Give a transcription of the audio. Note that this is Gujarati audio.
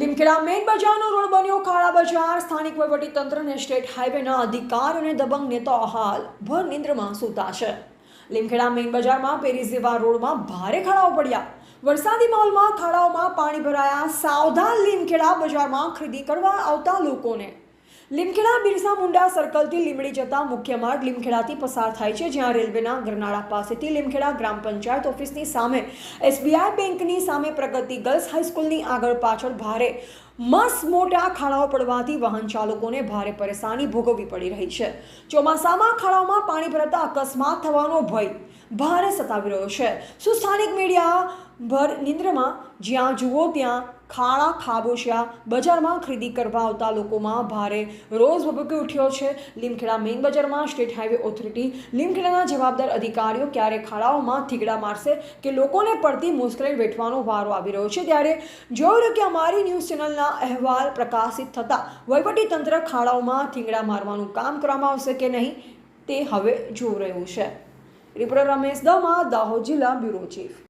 લીમખેડા મેઇન બજારનો રોડ બન્યો કાળા બજાર. સ્થાનિક અને સ્ટેટ હાઈવેના અધિકારીઓને દબંગ નેતાઓ હાલ ભર નિંદ્રમાં સૂતા છે. લીમખેડા મેઇન બજારમાં પેરીઝેવા રોડમાં ભારે ખાડાઓ પડ્યા. વરસાદી માહોલમાં ખાડાઓમાં પાણી ભરાયા. સાવધાન લીમખેડા બજારમાં ખરીદી કરવા આવતા લોકોને લીમખેડા બિરસા મુંડા સર્કલથી લીમડી જતા મુખ્ય માર્ગ લીમખેડાથી પસાર થાય છે, જ્યાં રેલવેના ગરનાળા પાસેથી લીમખેડા ગ્રામ પંચાયત ઓફિસની સામે એસબીઆઈ બેંકની સામે પ્રગતિ ગર્લ્સ હાઈસ્કૂલની આગળ પાછળ ભારે મસ મોટા ખાડાઓ પડવાથી વાહન ચાલકોને ભારે પરેશાની ભોગવવી પડી રહી છે. ચોમાસામાં ખાડાઓમાં પાણી ભરાતા અકસ્માત થવાનો ભય ભારે સતાવી રહ્યો છે. શું સ્થાનિક મીડિયા ભર નિંદ્રમાં જ્યાં જુઓ ત્યાં ખાડા ખાબોચિયા બજારમાં ખરીદી કરવા આવતા લોકોમાં ભારે રોષ ભભૂકી ઉઠ્યો છે. લીમખેડા મેઇન બજારમાં સ્ટેટ હાઈવે ઓથોરિટી લીમખેડાના જવાબદાર અધિકારીઓ ક્યારે ખાડાઓમાં થીગડા મારશે કે લોકોને પડતી મુશ્કેલી વેઠવાનો વારો આવી રહ્યો છે ત્યારે જોયું રહ્યો કે અમારી ન્યૂઝ ચેનલના અહેવાલ પ્રકાશિત થતાં વહીવટીતંત્ર ખાડાઓમાં થીંગડા મારવાનું કામ કરવામાં આવશે કે નહીં તે હવે જોઈ રહ્યું છે. રિપોર્ટર રમેશ દમા દાહોદ જિલ્લા બ્યુરો ચીફ.